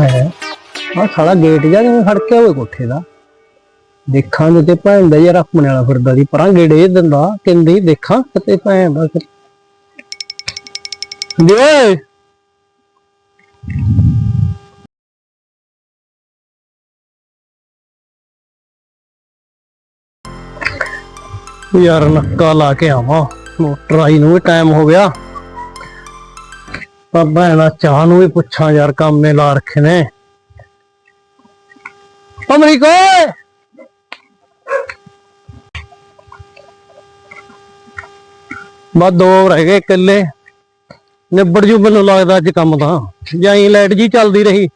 ਹੈ। ਆ ਸਾਲਾ ਗੇਟ ਜਾ ਕਿਵੇਂ ਖੜ ਹੋਵੇ ਕੋਠੇ ਦਾ? ਦੇਖਾਂ ਤੇ ਭੈਣ ਦਾ ਯਾਰ ਆਪਣੇ ਵਾਲਾ ਫਿਰਦਾ ਦੀ ਪਰਾਂ ਗੇੜੇ ਦਿੰਦਾ, ਕਹਿੰਦੀ ਦੇਖਾਂ ਕਿਤੇ ਭੈਣ ਦਾ ਫਿਰ। ਦੇ ਓਏ। ਯਾਰ ਨੱਕਾ ਲਾ ਕੇ ਆਵਾਂ। ਮੋਟਰ ਆਈ ਨੂੰ ਵੀ ਟਾਈਮ ਹੋ ਗਿਆ। ਤਾਂ ਭੈਣਾ, ਚਾਹ ਨੂੰ ਵੀ ਪੁੱਛਾਂ ਯਾਰ, ਕੰਮ ਨੇ ਲਾ ਰੱਖੇ ਨੇ। ਅਮਰੀਕਾ! ਓਏ ਬਸ ਦੋ ਰਹਿ ਗਏ ਇਕੱਲੇ। ਨਿਬੜ ਜੂ ਮੈਨੂੰ ਲੱਗਦਾ ਅੱਜ ਕੰਮ ਤਾਂ। ਜਾਈ ਲਾਈਟ ਜੀ ਚੱਲਦੀ ਰਹੀ।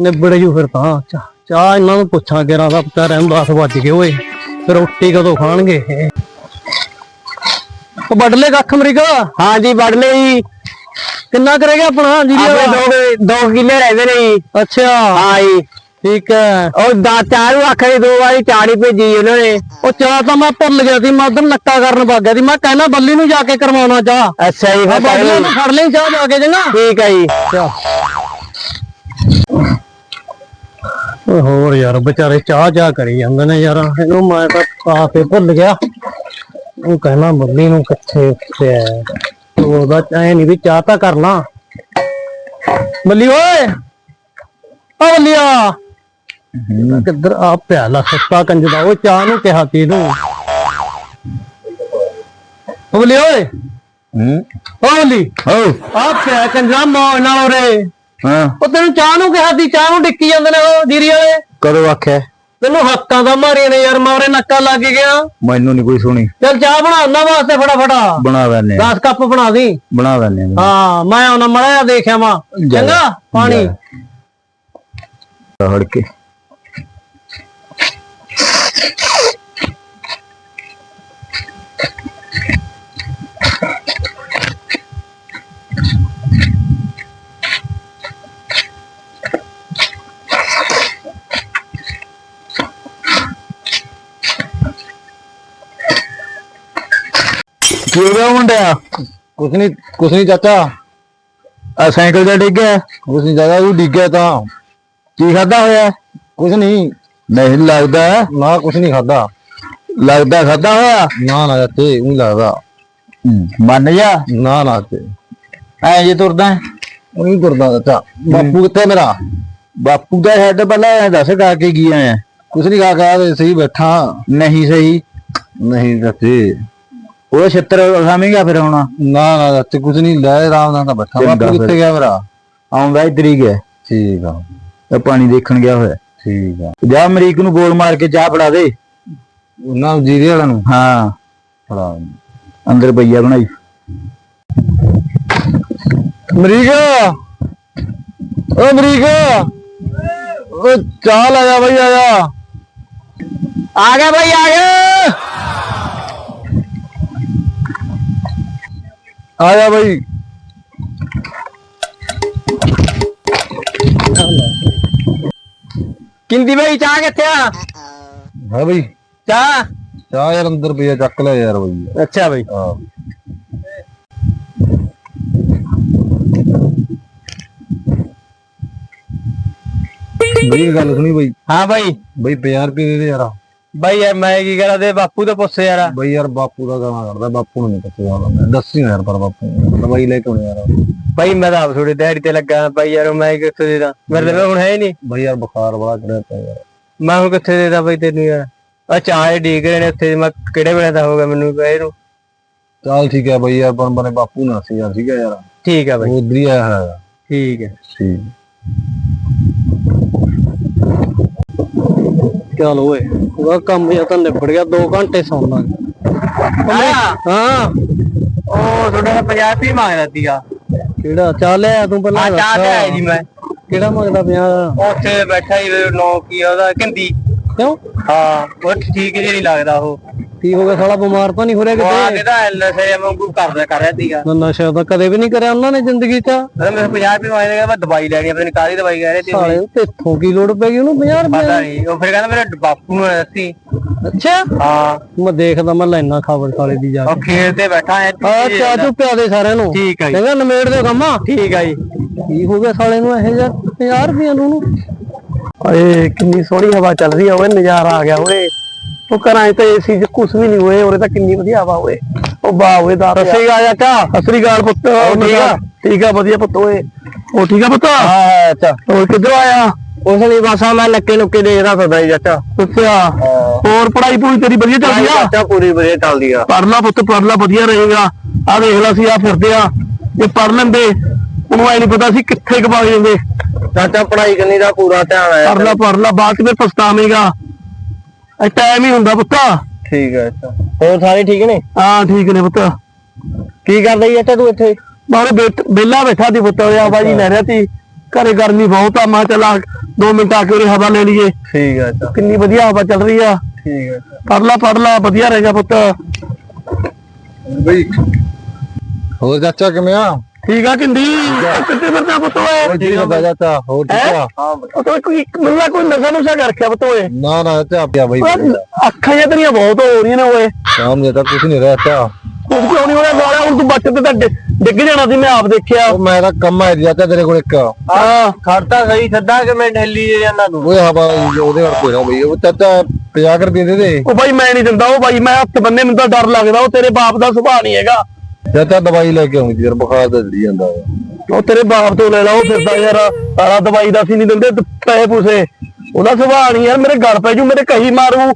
ਨਿਬੜ ਜੂ ਫਿਰ ਤਾਂ। ਚਾਹ ਇਹਨਾਂ ਨੂੰ ਪੁੱਛਾਂ ਕਿ ਦਾ ਪਤਾ ਰਹਿਣ 10 ਵੱਜ ਗਏ ਓਏ। ਫਿਰ ਰੋਟੀ ਕਦੋਂ ਖਾਣਗੇ? ਉਹ ਵੱਢ ਲੈ ਕੱਖ ਅਮਰੀਕਾ? ਹਾਂ ਜੀ। ਵੜ ਕਿੰਨਾ ਕਰੇਗਾ ਆਪਣਾ ਜੀ ਆਪਣੇ ਦੋ ਦੋ ਕਿੱਲੇ ਰਹਿੰਦੇ ਨੇ ਜੀ। ਅੱਛਾ। ਹਾਂ ਜੀ। ਠੀਕ ਹੈ। ਉਹ ਦਾ ਚਾਰੂ ਆਖਰੀ ਦੋ ਵਾਰੀ ਚਾੜੀ ਭੇਜੀ ਉਹਨਾਂ ਨੇ। ਉਹ ਚਾਹ ਤਾਂ ਮੈਂ ਭੁੱਲ ਗਿਆ ਸੀ ਮੈਂ ਉਧਰ ਨੱਕਾ ਕਰਨ ਵਗ ਗਿਆ ਸੀ। ਮੈਂ ਕਹਿਣਾ ਬੱਲੀ ਨੂੰ ਜਾ ਕੇ ਕਰਵਾਉਣਾ ਚਾਹ। ਅੱਛਾ ਜੀ ਫਿਰ ਬੱਲੀ ਨੂੰ ਫੜ ਲਈ ਚਾਹ ਜਾ ਕੇ ਜਨਾ ਠੀਕ ਹੈ ਜੀ। ਓਏ ਹੋਰ ਯਾਰ ਵਿਚਾਰੇ ਚਾਹ ਚਾਹ ਕਰੀ ਜਾਂਦੇ ਨੇ ਯਾਰ। ਇਹਨੂੰ ਮੈਂ ਤਾਂ ਆਪੇ ਭੁੱਲ ਗਿਆ। ਉਹ ਕਹਿਣਾ ਬੱਲੀ ਨੂੰ ਕਿੱਥੇ ਉੱਤੇ ਹੈ? ਉਹਦਾ ਚਾਹੇ ਨਹੀਂ ਵੀ ਚਾਹ ਤਾਂ ਕਰ ਲਾਂ। ਬੱਲੀ ਓਏ ਓ ਬੱਲੀਆ ਕਿੱਧਰ ਆ ਪਿਆਲਾ ਸੱਤਾ ਕੰਜ ਦਾ ਉਹ ਚਾਹ ਨੂੰ ਕਿਹਾ ਤੀ ਨੂੰ ਓ ਬੱਲੀ ਓਏ ਹੂੰ। ਓ ਬੱਲੀ ਹੋ ਆ ਪਿਆ ਕੰਜਰਾ ਮੌਜ ਨਾਲ ਉਰੇ। ਹਾਂ। ਉਹ ਤੈਨੂੰ ਚਾਹ ਨੂੰ ਕਿਹਾ ਸੀ ਚਾਹ ਨੂੰ ਡਿੱਕੀ ਜਾਂਦੇ ਨੇ ਉਹ ਜੀਰੀ ਵਾਲੇ। ਕਦੋਂ ਆਖਿਆ? ਤੈਨੂੰ ਹੱਕਾਂ ਦਾ ਮਾਰੀਆਂ ਨੇ ਯਾਰ ਮਾਰੇ ਨੱਕਾ ਲੱਗ ਗਿਆ। ਮੈਨੂੰ ਨਹੀਂ ਕੋਈ ਸੁਣੀ। ਚੱਲ ਚਾਹ ਬਣਾ ਉਹਨਾਂ ਵਾਸਤੇ ਫਟਾਫਟਾ। ਬਣਾ ਲੈਨੇ 10 ਕੱਪ ਬਣਾ ਦੀ। ਬਣਾ ਲੈਨੇ ਹਾਂ। ਮੈਂ ਉਹਨਾਂ ਮੜਿਆ ਦੇਖਿਆ ਵਾ। ਚੰਗਾ ਪਾਣੀ। ਹੜ ਕੇ ਕੀ ਹੋ ਗਿਆ ਮੁੰਡਿਆ? ਕੁਛ ਨਹੀਂ ਕੁਛ ਨਹੀਂ ਚਾਚਾ। ਆ ਸਾਈਕਲ ਤੇ ਡਿੱਗ ਗਿਆ? ਕੁਛ ਨਹੀਂ ਚਾਚਾ ਤੂੰ ਡਿੱਗਿਆ ਤਾਂ। ਕੀ ਖਾਦਾ ਹੋਇਆ? ਕੁਛ ਨਹੀਂ ਨਹੀਂ ਲੱਗਦਾ? ਨਾ ਕੁਛ ਨਹੀਂ ਖਾਦਾ ਲੱਗਦਾ ਖਾਦਾ ਹੋਇਆ? ਨਾ ਨਾ ਚਾਚੇ ਉਹ ਲੱਗਦਾ। ਮੰਨ ਜਾ ਨਾ ਨਾ ਚਾਚੇ। ਐ ਜੇ ਤੁਰਦਾ ਉਹ ਨਹੀਂ ਤੁਰਦਾ ਚਾਚਾ। ਬਾਪੂ ਕਿੱਥੇ ਮੇਰਾ? ਬਾਪੂ ਦਾ ਹੈਡ ਪਹਿਲਾਂ ਐਂ ਦੱਸ ਕਾ ਕੇ ਕੀ ਆਇਆ? ਕੁਛ ਨਹੀਂ ਕੇ ਤੇ ਸਹੀ ਬੈਠਾ। ਨਹੀਂ ਸਹੀ। ਨਹੀਂ ਚਾਚੇ। ਉਹ ਛਿੱਤਰ ਖਾਵੇਂਗਾ ਫਿਰ ਹੁਣ। ਨਾ ਨਾ ਚਾਚੇ ਕੁਛ ਨਹੀਂ ਲੈ ਆਰਾਮ ਨਾਲ ਤਾਂ ਬੈਠਾ। ਬਾਪੂ। ਕਿੱਥੇ ਗਿਆ ਮੇਰਾ ਆਉਂਦਾ ਇੱਧਰ ਹੀ ਗਿਆ। ਠੀਕ ਆ। ਇਹ ਪਾਣੀ ਦੇਖਣ ਗਿਆ ਹੋਇਆ। ਠੀਕ ਆ। ਜਾ ਅਮਰੀਕ ਨੂੰ ਗੋਲ ਮਾਰ ਕੇ ਚਾਹ ਫੜਾ ਦੇ। ਉਹਨਾਂ ਜੀਰੇ ਵਾਲਿਆਂ ਨੂੰ? ਹਾਂ। ਫੜਾ। ਅੰਦਰ ਪਈਆ ਬਣਾਈ। ਅਮਰੀਕਾ! ਓ ਅਮਰੀਕਾ! ਓ ਚਾਹ ਲੈ ਜਾ ਬਈ ਆ ਜਾ। ਆ ਗਿਆ ਭਾਈ ਆ ਗਿਆ। ਆ ਜਾ ਬਈ ਕਿੰਦੀ ਭਾਈ ਚਾਹ ਕਿੱਥੇ ਆ ਹਾਂ ਬਈ ਚਾਹ ਚਾਹ ਯਾਰ ਅੰਦਰ ਪਈ ਆ ਚੱਕ ਲੈ ਯਾਰ ਬਈ ਅੱਛਾ ਭਾਈ ਹਾਂ ਬਈ ਗੱਲ ਸੁਣੀ ਬਈ ਹਾਂ ਭਾਈ ਬਈ 50 ਰੁਪਏ ਦੇ ਦੇ ਯਾਰ ਭਾਈ ਯਾਰ ਮੈਂ ਕੀ ਕਰਾਂ ਦੇ ਬਾਪੂ ਤੋਂ ਪੁੱਛ ਯਾਰ। ਬਈ ਯਾਰ ਬਾਪੂ ਦਾ ਗਾਣਾ ਕਰਦਾ ਬਾਪੂ ਨੂੰ ਨਹੀਂ ਪਤਾ ਮੈਂ। ਦੱਸੀ ਨਾ ਯਾਰ ਪਰ ਬਾਪੂ ਨੂੰ। ਦਵਾਈ ਲੈ ਕੇ ਆਉਣੀ ਯਾਰ। ਭਾਈ ਮੈਂ ਤਾਂ ਆਪ ਥੋੜੀ ਦਿਹਾੜੀ ਤੇ ਲੱਗਾ ਭਾਈ ਯਾਰ ਮੈਂ ਕਿੱਥੇ ਦੇ ਦਾਂ? ਮੇਰੇ ਲਈ ਹੁਣ ਹੈ ਹੀ ਨਹੀਂ। ਬਈ ਯਾਰ ਬੁਖਾਰ ਬੜਾ ਚੜਿਆ ਪਿਆ ਯਾਰ। ਮੈਂ ਹੁਣ ਕਿੱਥੇ ਦੇ ਦਾਂ ਭਾਈ ਤੈਨੂੰ ਯਾਰ? ਆ ਚਾਹ ਡੀਕ ਰਹੇ ਨੇ ਉੱਥੇ ਮੈਂ ਕਿਹੜੇ ਵੇਲੇ ਦਾ ਹੋਗਾ ਮੈਨੂੰ ਕਹੇ ਨੂੰ? ਚੱਲ ਠੀਕ ਹੈ ਬਈ ਯਾਰ ਬਨ ਬਨੇ ਬਾਪੂ ਨਾਲ। ਸੀ ਯਾਰ ਠੀਕ ਹੈ ਯਾਰ। ਠੀਕ ਆ ਭਾਈ ਉਹ ਉਧਰ ਹੀ ਆਇਆ ਹੋਇਆ ਠੀਕ ਹੈ। ਠੀਕ। ਚੱਲ ਓਏ ਉਹਦਾ ਕੰਮ ਜਾਂ ਤਾਂ ਨਿਬੜ ਗਿਆ 2 ਘੰਟੇ ਸੌਂ ਲਾਂਗੇ ਆਇਆ? ਹਾਂ। ਉਹ ਤੁਹਾਡਾ 50 ਰੁਪਏ ਮੰਗਦਾ ਸੀਗਾ। ਕਿਹੜਾ? ਚਾਹ ਲਿਆ ਤੂੰ ਪਹਿਲਾਂ। ਆ ਚਾਹ ਤੇ ਆਇਆ ਜੀ ਮੈਂ। ਕਿਹੜਾ ਮੰਗਦਾ ਪਿਆ? ਉੱਥੇ ਬੈਠਾ ਹੀ ਨੋ ਕੀ ਉਹਦਾ ਕਿੰਦੀ ਕਿਉਂ? ਹਾਂ ਉਹ ਠੀਕ ਜਿਹਾ ਨਹੀਂ ਲੱਗਦਾ ਉਹ। ਕੀ ਹੋ ਗਿਆ ਸਾਲਾ ਬਿਮਾਰ ਤਾਂ ਨਹੀਂ ਹੋ ਰਿਹਾ ਕਿਤੇ? ਕੇ ਤਾਂ ਐਲਐਸਏ ਵਾਂਗੂ ਕਰਦਾ ਕਰ ਰਿਹਾ ਸੀਗਾ। ਨਾ ਨਸ਼ਾ ਤਾਂ ਕਦੇ ਵੀ ਨਹੀਂ ਕਰਿਆ ਉਹਨਾਂ ਨੇ ਜ਼ਿੰਦਗੀ 'ਚ। ਮੈਂ 50 ਰੁਪਏ ਮੰਗਦਾ ਮੈਂ ਦਵਾਈ ਲੈਣੀ ਆ, ਪਤਾ ਨਹੀਂ ਕਾਹਦੀ ਦਵਾਈ ਕਹਿ ਰਹੇ ਸੀ ਸਾਲੇ ਤੇ ਇੱਥੋਂ ਕੀ ਲੋੜ ਪੈ ਗਈ ਉਹਨੂੰ 50 ਰੁਪਏ ਪਤਾ ਨਹੀਂ ਉਹ ਫਿਰ ਕਹਿੰਦਾ ਮੇਰੇ ਬਾਪੂ ਨੂੰ ਦੱਸੀ ਅੱਛਾ? ਹਾਂ। ਮੈਂ ਦੇਖਦਾ ਮੈਂ ਲੈਣਾ ਖਬਰ ਸਾਲੇ ਦੀ ਜਾ ਉਹ ਖੇਤ ਤੇ ਬੈਠਾ ਹੈ ਆ ਚਾਹ ਚੁ ਪਿਆ ਦੇ ਸਾਰਿਆਂ ਨੂੰ। ਠੀਕ ਆ ਜੀ। ਚੰਗਾ ਨਮੇੜ ਦੇ ਕੰਮਾਂ। ਠੀਕ ਆ ਜੀ। ਕੀ ਹੋ ਗਿਆ ਸਾਲੇ ਨੂੰ ਇਹ ਯਾਰ 50 ਰੁਪਏ ਨੂੰ ਨੂੰ ਓਏ ਕਿੰਨੀ ਸੋਹਣੀ ਹਵਾ ਚੱਲ ਰਹੀ ਆ ਓਏ ਨਜ਼ਾਰਾ ਆ ਗਿਆ ਓਏ। ਉਹ ਘਰਾਂ 'ਚ ਤਾਂ ਏਸੀ 'ਚ ਕੁਝ ਵੀ ਨਹੀਂ ਹੋਏ ਉਰੇ ਤਾਂ ਕਿੰਨੀ ਵਧੀਆ ਹਵਾ ਓਏ ਉਹ ਵਾਹ ਓਏ ਦਾ ਸਸਰੀ ਗਾ ਚਾਚਾ ਸਸਰੀ ਗਾਲ ਪੁੱਤ ਠੀਕ ਆ? ਠੀਕ ਆ ਵਧੀਆ ਪੁੱਤ ਓਏ। ਉਹ ਠੀਕ ਆ ਪੁੱਤ? ਹਾਂ ਅੱਛਾ। ਹੋਰ ਕਿੱਧਰੋਂ ਆਇਆ? ਉਸ ਲਈ ਬਸ ਮੈਂ ਨੱਕੇ ਨੁੱਕੇ ਦੇਖਦਾ ਜੀ ਚਾਚਾ। ਅੱਛਾ। ਹੋਰ ਪੜਾਈ ਪੂਰੀ ਤੇਰੀ ਵਧੀਆ ਚੱਲਦੀ ਆ? ਚਾਚਾ ਪੂਰੀ ਵਧੀਆ ਚੱਲਦੀ ਆ। ਪੜ ਲਾ ਪੁੱਤ ਪੜ ਲਾ ਵਧੀਆ ਰਹੇਗਾ। ਆ ਦੇਖ ਲਾ ਸੀ ਆ ਫਿਰਦੇ ਆ। ਜੇ ਪੜ ਲੈਂਦੇ ਉਹਨੂੰ ਐ ਨਹੀਂ ਪਤਾ ਸੀ ਕਿੱਥੇ ਕਪਾ ਜਾਂਦੇ। ਚਾਚਾ ਪੜਾਈ ਕਰਨੀ ਦਾ ਪੂਰਾ ਧਿਆਨ ਆਇਆ ਪੜ ਲਾ ਪੜ ਲਾ ਬਾਅਦ ਚ ਫਿਰ ਪਛਤਾਵੇਂਗਾ। ਇਹ ਟਾਈਮ ਹੀ ਹੁੰਦਾ ਪੁੱਤ। ਠੀਕ ਹੈ ਅੱਛਾ। ਹੋਰ ਸਾਰੇ ਠੀਕ ਨੇ? ਹਾਂ ਠੀਕ ਨੇ ਪੁੱਤ। ਕੀ ਕਰਦਾ ਜੀ ਚਾਚਾ ਤੂੰ ਇੱਥੇ? ਬਾਹਰ ਬੇਲਾ ਬੈਠਾ ਦੀ ਪੁੱਤ ਆ ਬਾਜੀ ਲੈ ਰਿਹਾ ਸੀ। ਘਰੇ ਗਰਮੀ ਬਹੁਤ ਆ ਮੈਂ ਚਲਾ 2 ਮਿੰਟ ਆ ਕੇ ਉਰੇ ਹਵਾ ਲੈ ਲਈਏ। ਠੀਕ ਹੈ ਅੱਛਾ। ਕਿੰਨੀ ਵਧੀਆ ਹਵਾ ਚੱਲ ਰਹੀ ਆ। ਠੀਕ ਹੈ ਪੜ ਲਾ ਪੜ ਲਾ ਵਧੀਆ ਰਹੇਗਾ ਪੁੱਤ। ਬਈ। ਹੋਰ ਚਾਚਾ ਕਿਵੇਂ ਆ? ਠੀਕ ਆ ਕਿੰਦੀ? ਕਿੱਥੇ ਫਿਰਦਾ ਪੁੱਤ ਓਏ ਠੀਕ ਆ ਚਾਚਾ ਹੋਰ ਠੀਕ ਆ। ਹਾਂ ਉਹ ਤਾਂ ਕੋਈ ਮੈਨੂੰ ਕੋਈ ਨਸ਼ਾ ਨੁਸ਼ਾ ਕਰ ਰੱਖਿਆ ਪੁੱਤ ਓਏ ਨਾ ਨਾ ਚਾਚਾ ਪਿਆ ਬਈ। ਅੱਖਾਂ ਜਿਹੀਆਂ ਤੇਰੀਆਂ ਬਹੁਤ ਹੋ ਰਹੀਆਂ ਨੇ ਓਏ। ਸ਼ਾਮ ਦੇ ਤਾਂ ਕੁਝ ਨਹੀਂ ਰਿਹਾ ਕੁਝ ਕਿਉਂ ਨਹੀਂ ਹੋਇਆ ਗਾਲਾ ਹੁਣ ਤੂੰ ਬੱਚਤ ਤਾਂ ਡਿੱਗ ਜਾਣਾ ਸੀ ਮੈਂ ਆਪ ਦੇਖਿਆ। ਉਹ ਮੇਰਾ ਕੰਮ ਹੈ ਚਾਚਾ ਤੇਰੇ ਕੋਲ ਇੱਕ। ਹਾਂ। ਖੜਤਾ ਸਹੀ ਸੱਦਾ ਕਿ ਮੈਂ ਢੈਲੀ ਜੇ ਜਾਂਦਾ ਤੂੰ ਓਏ ਹਵਾ ਉਹਦੇ ਵਰ ਕੋਈ ਨਾ ਬਈ। ਉਹ ਚਾਚਾ 50 ਰੁਪਏ ਦੇ ਦੇ। ਉਹ ਬਾਈ ਮੈਂ ਨਹੀਂ ਦਿੰਦਾ ਉਹ ਬਾਈ ਮੈਂ ਹੱਥ ਬੰਨੇ ਮੈਨੂੰ ਤਾਂ ਡਰ ਲੱਗਦਾ ਉਹ ਤੇਰੇ ਬਾਪ ਦਾ ਸੁਭਾਅ ਨਹੀਂ ਹੈਗਾ। ਚਾਚਾ ਦਵਾਈ ਲੈ ਕੇ ਆਉਂਦੀ ਯਾਰ ਬੁਖਾਰ ਤਾਂ ਜੜੀ ਜਾਂਦਾ ਵਾ। ਉਹ ਤੇਰੇ ਬਾਪ ਤੋਂ ਲੈ ਲਾ ਉਹ ਫਿਰਦਾ ਯਾਰ ਸਾਰਾ ਦਵਾਈ ਦਾ ਸੀ ਨਹੀਂ ਦਿੰਦੇ ਪੈਸੇ ਪੂਸੇ। ਉਹਦਾ ਸੁਭਾਅ ਨਹੀਂ ਯਾਰ ਮੇਰੇ ਗਲ ਪੈ ਜੂ ਮੇਰੇ ਕਹੀ ਮਾਰੂ।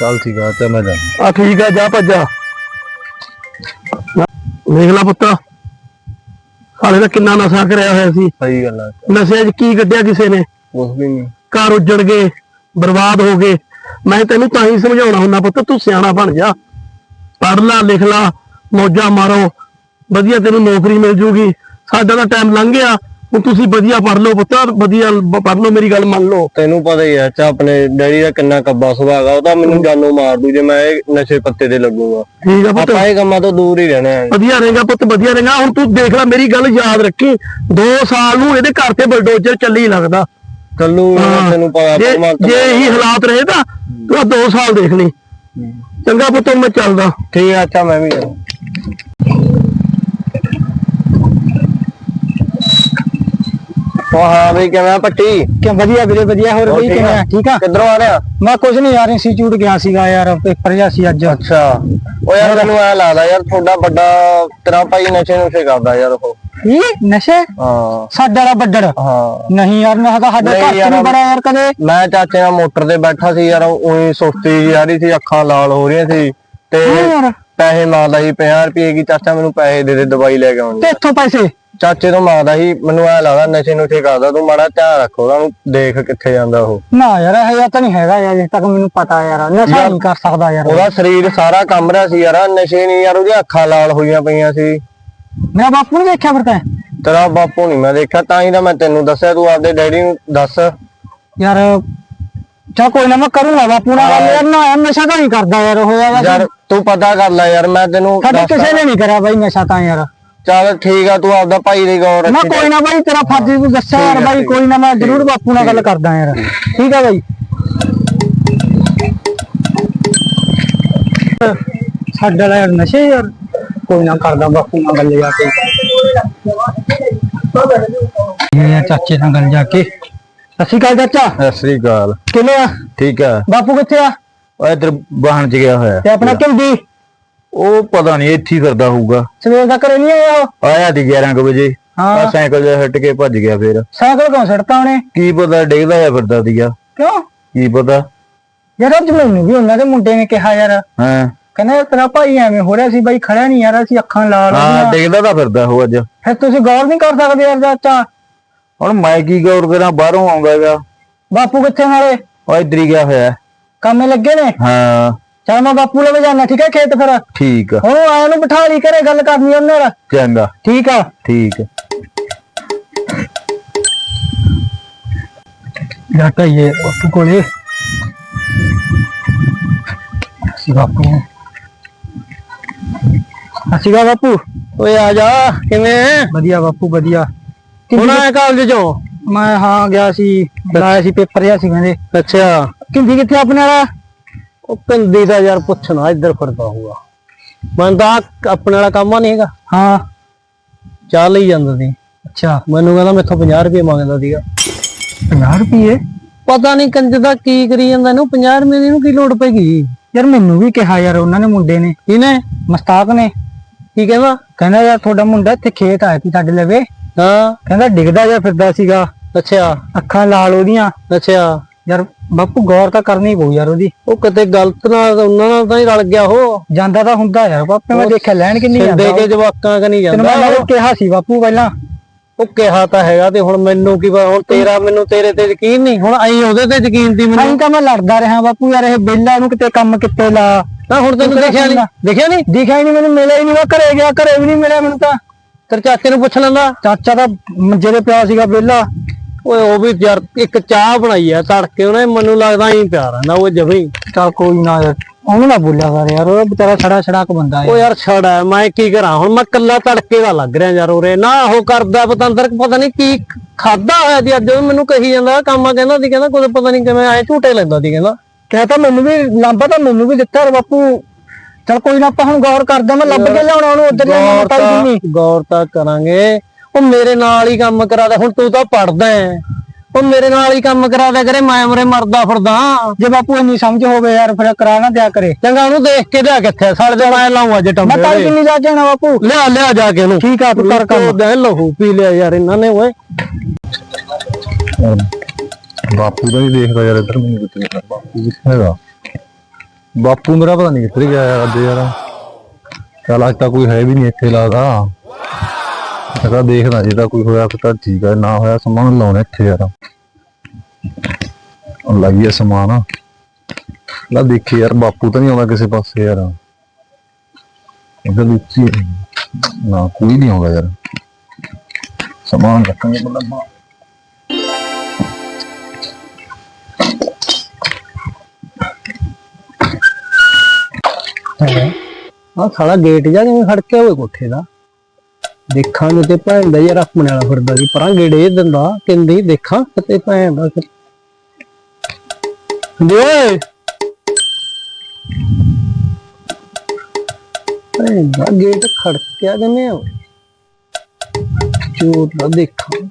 ਚੱਲ ਠੀਕ ਆ ਚਾਚਾ ਮੈਂ ਜਾ ਆ ਠੀਕ ਆ ਜਾ ਭੱਜਾ। ਦੇਖ ਲੈ ਪੁੱਤ। ਹਾਲੇ ਤਾਂ ਕਿੰਨਾ ਨਸ਼ਾ ਕਰਿਆ ਹੋਇਆ ਸੀ। ਸਹੀ ਗੱਲ ਆ। ਨਸ਼ੇ 'ਚ ਕੀ ਕੱਢਿਆ ਕਿਸੇ ਨੇ? ਕੁਝ ਵੀ ਨਹੀਂ। ਘਰ ਉੱਜੜ ਗਏ ਬਰਬਾਦ ਹੋ ਗਏ। ਮੈਂ ਤੈਨੂੰ ਤਾਂ ਹੀ ਸਮਝਾਉਣਾ ਹੁੰਦਾ ਪੁੱਤ ਤੂੰ ਸਿਆਣਾ ਬਣ ਜਾ। ਪੜ੍ਹ ਲਾ ਲਿਖ ਲਾ। ਮੌਜਾਂ ਮਾਰੋ। ਵਧੀਆ ਤੈਨੂੰ ਨੌਕਰੀ ਮਿਲ ਜੂਗੀ। ਸਾਡਾ ਤਾਂ ਟਾਈਮ ਲੰਘ ਗਿਆ। ਹੁਣ ਤੁਸੀਂ ਵਧੀਆ ਪੜ੍ਹ ਲਓ ਪੁੱਤ। ਵਧੀਆ ਪੜ੍ਹ ਲਓ ਮੇਰੀ ਗੱਲ ਮੰਨ ਲਓ। ਤੈਨੂੰ ਪਤਾ ਹੀ ਆ ਚਾ ਆਪਣੇ ਡੈਡੀ ਦਾ ਕਿੰਨਾ ਕੱਬਾ ਸੁਭਾਅ ਉਹ ਤਾਂ ਮੈਨੂੰ ਜਾਨੋਂ ਮਾਰ ਦੂ ਜੇ ਮੈਂ ਇਹ ਨਸ਼ੇ ਪੱਤੇ ਤੇ ਲੱਗੂਗਾ। ਠੀਕ ਆ ਪੁੱਤ। ਆਪਾਂ ਇਹ ਕੰਮਾਂ ਤੋਂ ਦੂਰ ਹੀ ਰਹਿਣਾ ਹੈ। ਵਧੀਆ ਰਹੇਗਾ ਪੁੱਤ ਵਧੀਆ ਰਹੇਗਾ। ਹੁਣ ਤੂੰ ਦੇਖ ਲੈ ਮੇਰੀ ਗੱਲ ਯਾਦ ਰੱਖੀ। 2 ਸਾਲ ਨੂੰ ਇਹਦੇ ਘਰ ਤੇ ਬਲਡੋਜ਼ਰ ਚੱਲੀ ਲੱਗਦਾ। ਚੱਲੂ ਹਾਂ। ਤੈਨੂੰ ਪਤਾ ਜੇ ਇਹੀ ਹਾਲਾਤ ਰਹੇ ਤਾਂ ਤੂੰ 2 ਸਾਲ ਦੇਖ ਲਈ। ਚੰਗਾ ਪੁੱਤ ਮੈਂ ਚੱਲਦਾ। ਠੀਕ ਆ ਅੱਛਾ ਮੈਂ ਵੀ ਜਾਣਾ। ਉਹ ਹਾਂ ਬਈ ਕਿਵੇਂ ਆ ਪੱਟੀ ਕਿ ਵਧੀਆ ਵੀਰੇ ਵਧੀਆ ਹੋਰ ਹੋਰ ਠੀਕ ਆ? ਠੀਕ ਆ? ਕਿੱਧਰੋਂ ਆ ਰਿਹਾ ਮੈਂ ਕੁਝ ਨਹੀਂ ਯਾਰ ਇੰਸਟੀਚਿਊਟ ਗਿਆ ਸੀਗਾ ਯਾਰ ਪੇਪਰ ਜਿਹਾ ਸੀ ਅੱਜ। ਅੱਛਾ। ਉਹ ਯਾਰ ਤੈਨੂੰ ਐ ਲੱਗਦਾ ਯਾਰ ਤੁਹਾਡਾ ਵੱਡਾ ਤੇਰਾ ਭਾਈ ਨਸ਼ੇ ਨੁਸ਼ੇ ਕਰਦਾ ਯਾਰ ਉਹ। ਇਹ ਨਸ਼ੇ? ਹਾਂ। ਸਾਡਾ ਵਾਲਾ ਬੱਡੜ। ਹਾਂ। ਨਹੀਂ ਯਾਰ ਨਾ ਤਾਂ ਸਾਡਾ ਨਹੀਂ ਘਰ ਯਾਰ, ਨਹੀਂ ਬੜਾ ਯਾਰ ਕਦੇ। ਮੈਂ ਚਾਚੇ ਨਾਲ ਮੋਟਰ ਤੇ ਬੈਠਾ ਸੀ ਯਾਰ ਉਹੀ ਸੁਸਤੀ ਜਿਹੀ ਆ ਰਹੀ ਸੀ ਅੱਖਾਂ ਲਾਲ ਹੋ ਰਹੀਆਂ ਸੀ। ਤੇ ਹਾਂ ਯਾਰ। ਪੈਸੇ ਮੰਗਦਾ ਸੀ 50 ਰੁਪਏ ਕੀ ਚਾਚਾ ਮੈਨੂੰ ਪੈਸੇ ਦੇ ਦੇ ਦਵਾਈ ਲੈ ਕੇ ਆਉਣੀ ਤੇ ਇੱਥੋਂ ਪੈਸੇ? ਚਾਚੇ ਤੋਂ ਮੰਗਦਾ ਸੀ ਮੈਨੂੰ ਐ ਲੱਗਦਾ ਨਸ਼ੇ ਨੁਸ਼ੇ ਕਰਦਾ ਤੂੰ ਮਾੜਾ ਧਿਆਨ ਰੱਖੋ ਉਹਨੂੰ ਦੇਖ ਕਿੱਥੇ ਜਾਂਦਾ ਉਹ। ਨਾ ਯਾਰ ਇਹ ਜਿਹਾ ਤਾਂ ਨਹੀਂ ਹੈਗਾ ਯਾਰ ਜਿਸ ਤੱਕ ਮੈਨੂੰ ਪਤਾ ਯਾਰ ਨਸ਼ਾ ਨਹੀਂ ਕਰ ਸਕਦਾ ਯਾਰ। ਉਹਦਾ ਸਰੀਰ ਸਾਰਾ ਕੰਬ ਰਿਹਾ ਸੀ ਯਾਰ ਨਸ਼ੇ ਨਹੀਂ ਯਾਰ ਉਹਦੀਆਂ ਅੱਖਾਂ ਲਾਲ ਹੋਈਆਂ ਪਈਆਂ ਸੀ। ਮੇਰਾ ਬਾਪੂ ਨੇ ਦੇਖਿਆ ਫਿਰ ਤੈਂ। ਤੇਰਾ ਬਾਪੂ ਨਹੀਂ ਮੈਂ ਦੇਖਿਆ ਤਾਂ ਹੀ ਤਾਂ ਮੈਂ ਤੈਨੂੰ ਦੱਸਿਆ ਤੂੰ ਆਪਦੇ ਡੈਡੀ ਨੂੰ ਦੱਸ। ਯਾਰ ਚਾ ਕੋਈ ਨਾ ਮੈਂ ਕਰੂੰਗਾ ਬਾਪੂ ਨਾਲ ਗੱਲ। ਯਾਰ ਨਾ ਨਸ਼ਾ ਤਾਂ ਨਹੀਂ ਕਰਦਾ ਯਾਰ ਉਹ ਯਾਰ ਤੂੰ ਪਤਾ ਕਰ ਲੈ ਯਾਰ ਮੈਂ ਤੈਨੂੰ ਸਾਡੇ। ਕਿਸੇ ਨੇ ਨਹੀਂ ਕਰਿਆ ਬਾਈ ਨਸ਼ਾ ਤਾਂ ਯਾਰ। ਚੱਲ ਠੀਕ ਆ ਤੂੰ ਆਪਦਾ ਭਾਈ ਦੀ ਗੌਰ ਨਾ ਰੱਖੀ ਕੋਈ ਨਾ ਬਾਈ ਤੇਰਾ ਫਰਜ਼ ਤੂੰ ਦੱਸਿਆ ਯਾਰ ਬਾਈ ਕੋਈ ਨਾ ਮੈਂ ਜ਼ਰੂਰ ਬਾਪੂ ਨਾਲ ਗੱਲ ਕਰਦਾ ਯਾਰ। ਠੀਕ ਹੈ ਬਾਈ। ਸਾਡਾ ਯਾਰ ਨਸ਼ੇ ਯਾਰ। ਕੋਈ ਨਾ ਕਰਦਾ ਬਾਪੂ ਨਾਲ ਗੱਲ ਜਾ ਕੇ। ਇਹ ਚਾਚੇ ਨਾਲ ਗੱਲ ਜਾ ਕੇ। ਸ਼੍ਰੀ ਅਕਾਲ ਚਾਚਾ। ਸਤਿ ਸ੍ਰੀ ਅਕਾਲ। ਕਿਵੇਂ ਆ? ਠੀਕ ਆ। ਬਾਪੂ ਕਿੱਥੇ ਆ? ਉਹ ਇਧਰ ਬਾਹਣ ਚ ਗਿਆ ਹੋਇਆ। ਤੇ ਆਪਣਾ ਕਿੰਦੀ ਉਹ ਪਤਾ ਨਹੀਂ ਇੱਥੇ ਹੀ ਫਿਰਦਾ ਹੋਊਗਾ। ਸਵੇਰ ਦਾ ਘਰੇ ਨਹੀਂ ਆਇਆ ਉਹ? ਆਇਆ ਦੀ 11 ਕੁ ਵਜੇ। ਹਾਂ। ਆ ਸਾਈਕਲ ਜਿਹਾ ਹਟ ਕੇ ਭੱਜ ਗਿਆ ਫੇਰ। ਸਾਈਕਲ ਕਿਉਂ ਛੱਡਤਾ ਉਹਨੇ? ਕੀ ਪਤਾ ਡੇਗਦਾ ਆ ਫਿਰਦਾ ਸੀਗਾ। ਕਿਉਂ? ਕੀ ਪਤਾ। ਯਾਰ ਅੱਜ ਮੈਨੂੰ ਵੀ ਉਹਨਾਂ ਦੇ ਮੁੰਡੇ ਨੇ ਕਿਹਾ ਯਾਰ। ਹਾਂ। ਕਹਿੰਦਾ ਯਾਰ ਤੇਰਾ ਭਾਈ ਐਵੇਂ ਹੋ ਰਿਹਾ ਸੀ ਬਾਈ ਖੜਿਆ ਨਹੀਂ ਯਾਰ ਅਸੀਂ ਅੱਖਾਂ ਲਾਲ ਹਾਂ। ਡੇਗਦਾ ਤਾਂ ਫਿਰਦਾ ਉਹ ਅੱਜ। ਫਿਰ ਤੁਸੀਂ ਗੌਰ ਨਹੀਂ ਕਰ ਸਕਦੇ ਯਾਰ ਚਾਚਾ? ਹੁਣ ਮੈਂ ਕੀ ਗੌਰ ਕਰਾਂ ਬਾਹਰੋਂ ਆਉਂਦਾਗਾ ਬਾਪੂ ਕਿੱਥੇ ਨਾਲੇ? ਉਹ ਇੱਧਰ ਹੀ ਗਿਆ ਹੋਇਆ। ਕੰਮੇ ਲੱਗੇ ਨੇ? ਹਾਂ। ਚਲ ਮੈਂ ਬਾਪੂ ਲਵੇ ਜਾਣਾ ਠੀਕ ਹੈ ਖੇਤ ਫਿਰ? ਠੀਕ ਆ। ਆਇਆ ਨੂੰ ਬਿਠਾ ਲਈ ਘਰੇ ਗੱਲ ਕਰਨੀ ਉਹਨਾਂ ਨਾਲ। ਚੰਗਾ। ਠੀਕ ਆ। ਠੀਕ ਆ। ਜਾਟਾ ਇਹ ਬਾਪੂ ਕੋਲੇ। ਸੀ ਬਾਪੂ ਅਸੀਗਾ ਬਾਪੂ। ਓਏ ਆ ਜਾ ਕਿਵੇਂ ਵਧੀਆ ਬਾਪੂ ਵਧੀਆ। ਹੁਣ ਆਇਆ ਕਾਲਜ ਚੋਂ? ਮੈਂ ਹਾਂ ਗਿਆ ਸੀ ਬੁਲਾਇਆ ਸੀ ਪੇਪਰ ਜਿਹਾ ਸੀ ਕਹਿੰਦੇ ਅੱਛਾ। ਕਿੰਦੀ ਕਿੱਥੇ ਆਪਣੇ ਵਾਲਾ? ਉਹ ਪਿੰਦੀ ਦਾ ਯਾਰ ਪੁੱਛਣਾ ਇੱਧਰ ਫਿਰਦਾ ਹੋਊਗਾ। ਮੈਂ ਤਾਂ ਆਪਣੇ ਵਾਲਾ ਕੰਮ ਨਹੀਂ ਹੈਗਾ। ਹਾਂ। ਚਾਹ ਲਈ ਜਾਂਦਾ ਸੀ। ਅੱਛਾ। ਮੈਨੂੰ ਕਹਿੰਦਾ ਮੈਥੋਂ 50 ਰੁਪਏ ਮੰਗਦਾ ਸੀਗਾ। 50 ਰੁਪਏ ਪਤਾ ਨਹੀਂ ਕੰਜ ਦਾ ਕੀ ਕਰੀ ਜਾਂਦਾ ਇਹਨੂੰ 50 ਰੁਪਏ ਦੀ ਇਹਨੂੰ ਕੀ ਲੋੜ ਪੈਗੀ ਯਾਰ ਮੈਨੂੰ ਵੀ ਕਿਹਾ ਯਾਰ ਉਹਨਾਂ ਨੇ ਮੁੰਡੇ ਨੇ। ਕਿਨੇ ਮਸਤਾਕ ਨੇ। ਕੀ ਕਹਿੰਦਾ? ਕਹਿੰਦਾ ਯਾਰ ਤੁਹਾਡਾ ਮੁੰਡਾ ਇੱਥੇ ਖੇਤ ਆਇਆ ਸੀ ਸਾਡੇ ਲਵੇ। ਹਾਂ। ਕਹਿੰਦਾ ਡਿੱਗਦਾ ਜਾਂ ਫਿਰਦਾ ਸੀਗਾ। ਅੱਛਾ। ਅੱਖਾਂ ਲਾਲ ਉਹਦੀਆਂ। ਅੱਛਾ। ਯਾਰ ਬਾਪੂ ਗੌਰ ਤਾਂ ਕਰਨੀ ਪਊ ਯਾਰ ਉਹਦੀ। ਉਹ ਕਿਤੇ ਗਲਤ ਨਾਲ ਉਹਨਾਂ ਨਾਲ ਤਾਂ ਹੀ ਰਲ ਗਿਆ ਉਹ। ਜਾਂਦਾ ਤਾਂ ਹੁੰਦਾ ਯਾਰ ਬਾਪੇ ਮੈਂ ਦੇਖਿਆ ਲੈਣ ਕਿੰਨੀ ਦੇ ਜਾਂਦਾ ਕੇ ਜਵਾਕਾਂ ਕਨੀ ਤੈਨੂੰ ਜਾਂਦਾ ਮੈਂ ਨਾਲ ਕਿਹਾ ਸੀ ਬਾਪੂ ਪਹਿਲਾਂ। ਉਹ ਕਿਹਾ ਤਾਂ ਹੈਗਾ ਤੇ ਹੁਣ ਮੈਨੂੰ ਕੀ ਹੁਣ ਤੇਰਾ ਮੈਨੂੰ ਤੇਰੇ ਤੇ ਯਕੀਨ ਨਹੀਂ। ਹੁਣ ਆਈ ਉਹਦੇ ਤੇ ਯਕੀਨ ਦੀ ਮੈਨੂੰ। ਤਾਂ ਮੈਂ ਲੜਦਾ ਰਿਹਾ ਬਾਪੂ ਯਾਰ ਇਹ ਬੇਲਾ ਨੂੰ ਕਿਤੇ ਕੰਮ ਕਿੱਤੇ ਲਾ। ਨਾ ਹੁਣ ਤੈਨੂੰ ਦੇਖਿਆ ਨਹੀਂ? ਦੇਖਿਆ ਨਹੀਂ? ਦਿਖਿਆ ਹੀ ਨਹੀਂ ਮੈਨੂੰ ਮਿਲਿਆ ਹੀ ਨਹੀਂ ਮੈਂ ਘਰੇ ਗਿਆ ਘਰੇ ਵੀ ਨਹੀਂ ਮਿਲਿਆ ਮੈਨੂੰ ਤਾਂ। ਤੇਰੇ ਚਾਚੇ ਨੂੰ ਪੁੱਛ ਲੈਂਦਾ। ਚਾਚਾ ਤਾਂ ਮੰਜੇ ਪਿਆ ਸੀਗਾ ਬੇਲਾ ਓਏ ਉਹ ਵੀ ਯਾਰ ਇੱਕ ਚਾਹ ਬਣਾਈ ਆ ਤੜਕੇ ਉਹਨੇ ਮੈਨੂੰ ਲੱਗਦਾ ਹੀ ਪਿਆ ਰਹਿੰਦਾ ਉਹ ਜਮੀ ਚੱਲ ਕੋਈ ਨਾ ਯਾਰ ਉਹਨੂੰ ਨਾ ਬੋਲਿਆ ਕਰ ਯਾਰ ਉਹ ਵਿਚਾਰਾ ਛੜਾ ਛੜਾਕ ਬੰਦਾ ਉਹ ਹੈ ਯਾਰ ਛੜਾ ਮੈਂ ਕੀ ਕਰਾਂ? ਹੁਣ ਮੈਂ ਕੱਲਾ ਤੜਕੇ ਦਾ ਲੱਗ ਰਿਹਾ ਯਾਰ ਉਰੇ। ਨਾ ਉਹ ਕਰਦਾ ਪਤੰਦਰ ਪਤਾ ਨਹੀਂ ਕੀ ਖਾਦਾ ਹੋਇਆ ਸੀ ਅੱਜ ਉਹ ਮੈਨੂੰ ਕਹੀ ਜਾਂਦਾ ਕੰਮਾ ਕਹਿੰਦਾ ਸੀ ਕਹਿੰਦਾ ਕੁਝ ਪਤਾ ਨਹੀਂ ਕਿਵੇਂ ਐ ਝੂਟੇ ਲੈਂਦਾ ਸੀ ਕਹਿੰਦਾ। ਕਹਤਾ ਮੈਨੂੰ ਵੀ ਲਾਂਬਾ ਤਾਂ ਮੈਨੂੰ ਵੀ ਦਿੱਤਾ ਯਾਰ ਬਾਪੂ। ਚੱਲ ਕੋਈ ਨਾ ਆਪਾਂ ਹੁਣ ਗੌਰ ਕਰਦੇ ਮੈਂ ਲੱਭ ਕੇ ਲਿਆਉਣਾ ਉਹਨੂੰ ਉਧਰ ਲਿਆਉਣਾ ਗੌਰ ਪਾਈ ਤਾਂ ਦਿੰਨੀ ਗੌਰ ਤਾਂ ਕਰਾਂਗੇ। ਉਹ ਮੇਰੇ ਨਾਲ ਹੀ ਕੰਮ ਕਰਾਦਾ ਹੁਣ ਤੂੰ ਤਾਂ ਪੜਦਾ ਹੈ ਉਹ ਮੇਰੇ ਨਾਲ ਹੀ ਕੰਮ ਕਰਾਦਾ ਕਰੇ ਮੈਂ ਮਰੇ ਮਰਦਾ ਫਿਰਦਾ। ਜੇ ਬਾਪੂ ਇੰਨੀ ਸਮਝ ਹੋਵੇ ਯਾਰ ਫਿਰ ਕਰਾ ਨਾ ਦਿਆ ਕਰੇ। ਚੰਗਾ ਉਹਨੂੰ ਦੇਖ ਕੇ ਲਿਆ ਕਿੱਥੇ ਸਾਲ ਦੇ ਮੈਂ ਲਾਉਂ ਅੱਜ ਮੈਂ ਟੰਬੇ ਤਾਂ ਕਿੰਨੀ ਜਾ ਜਾਣਾ ਬਾਪੂ। ਲਿਆ ਲਿਆ ਜਾ ਕੇ ਉਹਨੂੰ। ਠੀਕ ਆ ਤੂੰ ਕਰ ਕੰਮ। ਦੇ ਲਹੂ ਪੀ ਲਿਆ ਯਾਰ ਇਹਨਾਂ ਨੇ ਓਏ। ਬਾਪੂ ਦਾ ਹੀ ਦੇਖਦਾ ਯਾਰ ਇੱਧਰ ਮੈਨੂੰ ਕਿੱਥੇ ਗਿਆ ਬਾਪੂ ਕਿੱਥੇ ਹੈਗਾ? ਬਾਪੂ ਮੇਰਾ ਪਤਾ ਨਹੀਂ ਕਿੱਧਰ ਗਿਆ ਯਾਰ ਅੱਜ ਯਾਰ। ਚੱਲ ਅੱਜ ਤਾਂ ਕੋਈ ਹੈ ਵੀ ਨਹੀਂ ਇੱਥੇ ਲੱਗਦਾ। ਮੈਂ ਦੇਖਦਾ ਜੇ ਤਾਂ ਕੋਈ ਹੋਇਆ ਤਾਂ ਠੀਕ ਹੈ ਨਾ ਹੋਇਆ ਸਮਾਨ ਲਾਉਣਾ ਇੱਥੇ ਯਾਰ। ਉਹ ਸਮਾਨ। ਲਾ ਦੇਖੀ ਯਾਰ, ਬਾਪੂ ਤਾਂ ਨਹੀਂ ਆਉਂਦਾ ਕਿਸੇ ਪਾਸੇ ਯਾਰ। ਉਹਦੇ ਵਿੱਚ ਨਾ, ਕੋਈ ਨਹੀਂ ਆਉਂਦਾ ਯਾਰ। ਸਮਾਨ ਰੱਖਾਂਗੇ ਬੰਦਾ ਆ ਸਾਲਾ ਗੇਟ ਜਾ ਕਿਵੇਂ ਖੜਕਿਆ ਹੋਵੇ ਕੋਠੇ ਦਾ? ਦੇਖਾਂ ਨੂੰ ਤੇ ਭੈਣ ਦਾ ਯਾਰ ਆਪਣੇ ਵਾਲਾ ਫਿਰਦਾ ਸੀ, ਪਰਾਂ ਗੇੜੇ ਦਿੰਦਾ, ਕਹਿੰਦੀ ਦੇਖਾਂ ਕਿਤੇ ਭੈਣ ਦਾ ਫਿਰ। ਦੇ ਓਏ! ਭੈਣ ਦਾ ਗੇਟ ਖੜਕਿਆ ਕਿਵੇਂ ਹੋਵੇ ਚੋਰ ਦਾ ਦੇਖਾਂ।